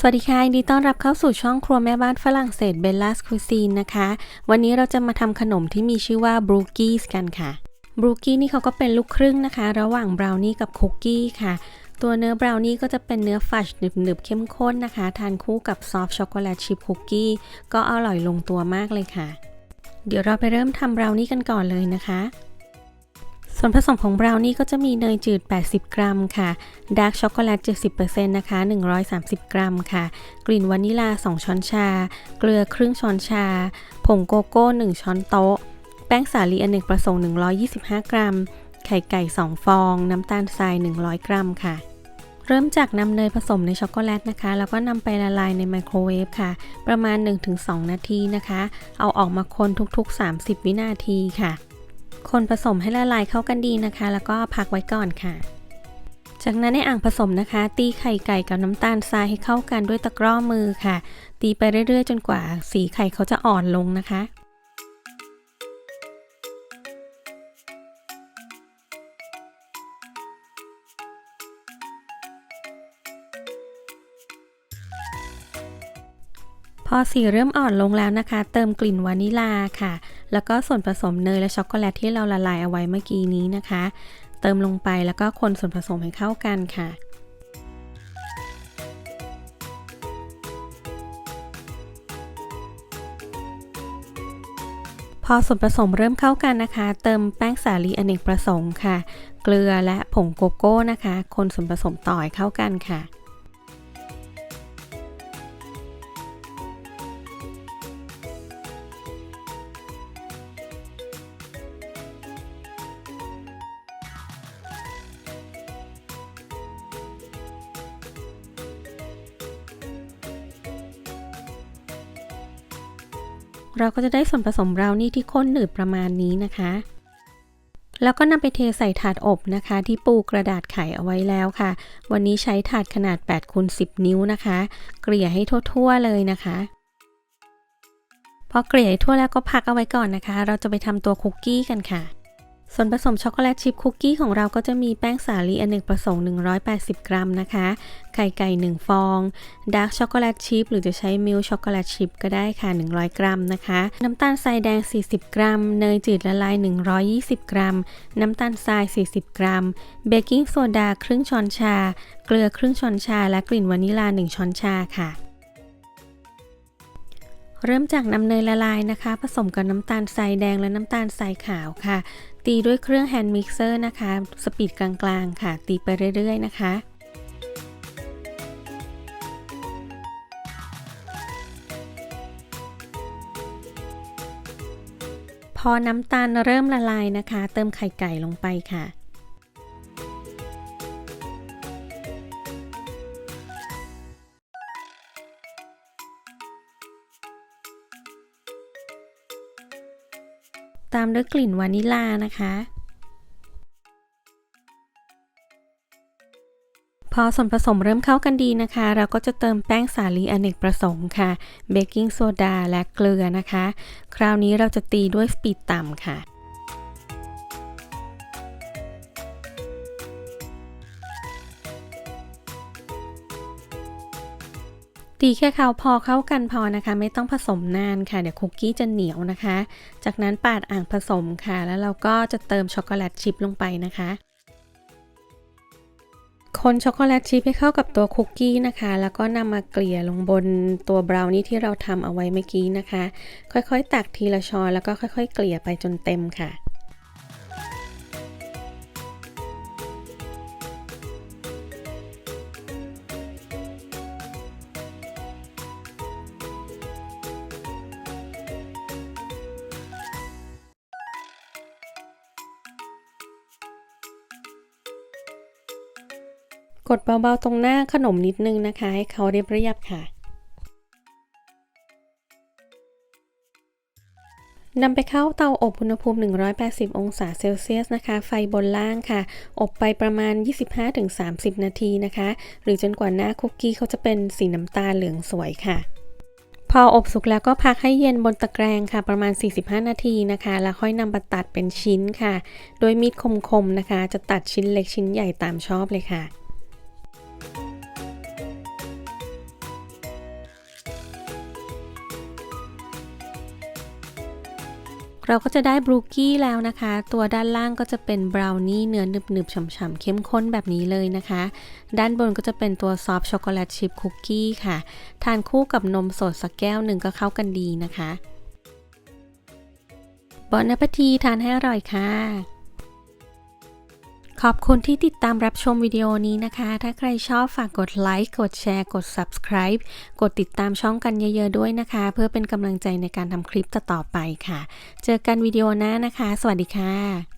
สวัสดีค่ะยินดีต้อนรับเข้าสู่ช่องครัวแม่บ้านฝรั่งเศสเบลล่าสคูซีนนะคะ วันนี้เราจะมาทำขนมที่มีชื่อว่าบรูกี้กันค่ะบรูกี้นี่เขาก็เป็นลูกครึ่งนะคะ ระหว่างบราวนี่กับคุกกี้ค่ะ ตัวเนื้อบราวนี่ก็จะเป็นเนื้อฟัชหนึบๆเข้มข้นนะคะ ทานคู่กับซอฟช็อกโกแลตชิพคุกกี้ก็อร่อยลงตัวมากเลยค่ะ เดี๋ยวเราไปเริ่มทำบราวนี่กันก่อนเลยนะคะ ส่วนผสมของบราวนี่ก็จะมีเนยจืด 80 กรัมค่ะ ดาร์กช็อกโกแลต 70%นะคะ 130 กรัมค่ะ กลิ่นวานิลา 2 ช้อนชา เกลือครึ่งช้อนชา ผงโกโก้ 1 ช้อนโต๊ะ แป้งสาลีอเนกประสงค์ 125 กรัม ไข่ไก่ 2 ฟอง น้ำตาลทราย 100 กรัมค่ะ เริ่มจากนำเนยผสมในช็อกโกแลตนะคะ แล้วก็นำไปละลายในไมโครเวฟค่ะ ประมาณ 1-2 นาทีนะคะ เอาออกมาคนทุกๆ 30 วินาทีค่ะ คนผสมให้ละลายเข้ากันดีนะคะ แล้วก็พักไว้ก่อนค่ะ จากนั้นในอ่างผสมนะคะ ตีไข่ไก่กับน้ำตาลทรายให้เข้ากันด้วยตะกร้อมือค่ะ ตีไปเรื่อยๆ จนกว่าสีไข่เขาจะอ่อนลงนะคะ พอสีเริ่มอ่อนลงแล้วนะคะ เติมกลิ่นวานิลาค่ะ แล้วก็ส่วนผสมเนยและช็อกโกแลตที่เราละลายเอาไว้เมื่อกี้นี้นะคะ เติมลงไปแล้วก็คนส่วนผสมให้เข้ากันค่ะพอส่วนผสมเริ่มเข้ากันนะคะ เติมแป้งสาลีอเนกประสงค์ค่ะ เกลือและผงโกโก้นะคะ คนส่วนผสมต่อให้เข้ากันค่ะ เราก็จะได้ส่วนผสมบราวนี่ที่ข้นหนืดประมาณนี้นะคะ แล้วก็นำไปเทใส่ถาดอบนะคะ ที่ปูกระดาษไขเอาไว้แล้วค่ะ วันนี้ใช้ถาดขนาด8คูณ10 นิ้วนะคะ เกลี่ยให้ทั่วๆเลยนะคะพอเกลี่ยทั่วแล้วก็พักเอาไว้ก่อนนะคะ เราจะไปทำตัวคุกกี้กันค่ะ ส่วนผสมช็อกโกแลตชิพคุกกี้ของเราก็จะมีแป้งสาลีอเนกประสงค์ 180 กรัมนะคะ ไข่ไก่ 1 ฟองดาร์กช็อกโกแลตชิพหรือจะใช้มิลช็อกโกแลตชิพก็ได้ค่ะ 100 กรัมนะคะ น้ำตาลทรายแดง 40 กรัม เนยจืดละลาย 120 กรัม น้ำตาลทราย 40 กรัม เบกกิ้งโซดาครึ่งช้อนชา เกลือครึ่งช้อนชา และกลิ่นวานิลา 1 ช้อนชาค่ะ เริ่มจากนำเนยละลายนะคะ ผสมกับน้ำตาลทรายแดงและน้ำตาลทรายขาวค่ะ ตีด้วยเครื่องแฮนด์มิกเซอร์นะคะ สปีดกลางๆ ค่ะ ตีไปเรื่อย ๆ นะคะพอน้ำตาลเริ่มละลายนะคะ เติมไข่ไก่ลงไปค่ะ ตามด้วยกลิ่นวานิลานะคะ พอส่วนผสมเริ่มเข้ากันดีนะคะ เราก็จะเติมแป้งสาลีอเนกประสงค์ค่ะ เบกกิ้งโซดาและเกลือนะคะ คราวนี้เราจะตีด้วยสปีดต่ำค่ะ ตีแค่เขาพอเข้ากันพอนะคะ ไม่ต้องผสมนานค่ะ เดี๋ยวคุกกี้จะเหนียวนะคะ จากนั้นปาดอ่างผสมค่ะ แล้วเราก็จะเติมช็อกโกแลตชิพลงไปนะคะคนช็อกโกแลตชิพให้เข้ากับตัวคุกกี้นะคะ แล้วก็นำมาเกลี่ยลงบนตัวบราวนี่ที่เราทำเอาไว้เมื่อกี้นะคะ ค่อยๆ ตักทีละช้อนแล้วก็ค่อย ๆ เกลี่ยไปจนเต็มค่ะ กดเบาๆตรงหน้าขนมนิดนึงนะคะ ให้เขาเรียบเรียบค่ะนำไปเข้าเตาอบอุณหภูมิ 180 องศาเซลเซียสนะคะ ไฟบนล่างค่ะ อบไปประมาณ 25-30 นาทีนะคะ หรือจนกว่าหน้าคุกกี้เขาจะเป็นสีน้ำตาลเหลืองสวยค่ะ พออบสุกแล้วก็พักให้เย็นบนตะแกรงค่ะ ประมาณ 45 นาทีนะคะ แล้วค่อยนำมาตัดเป็นชิ้นค่ะ โดยมีดคมๆนะคะ จะตัดชิ้นเล็กชิ้นใหญ่ตามชอบเลยค่ะ เราก็จะได้บรูกี้แล้วนะคะ ตัวด้านล่างก็จะเป็นบราวนี่เนื้อหนึบๆฉ่ำๆเข้มข้นแบบนี้เลยนะคะ ด้านบนก็จะเป็นตัวซอฟช็อกโกแลตชิพคุกกี้ค่ะ ทานคู่กับนมสดสักแก้วหนึ่งก็เข้ากันดีนะคะบอนปทีทานให้อร่อยค่ะ ขอบคุณที่ติดตามรับชมวิดีโอนี้นะคะ ถ้าใครชอบฝากกดไลค์ กดแชร์ กด subscribe กดติดตามช่องกันเยอะๆด้วยนะคะ เพื่อเป็นกำลังใจในการทำคลิปต่อๆไปค่ะ เจอกันวิดีโอหน้านะคะ สวัสดีค่ะ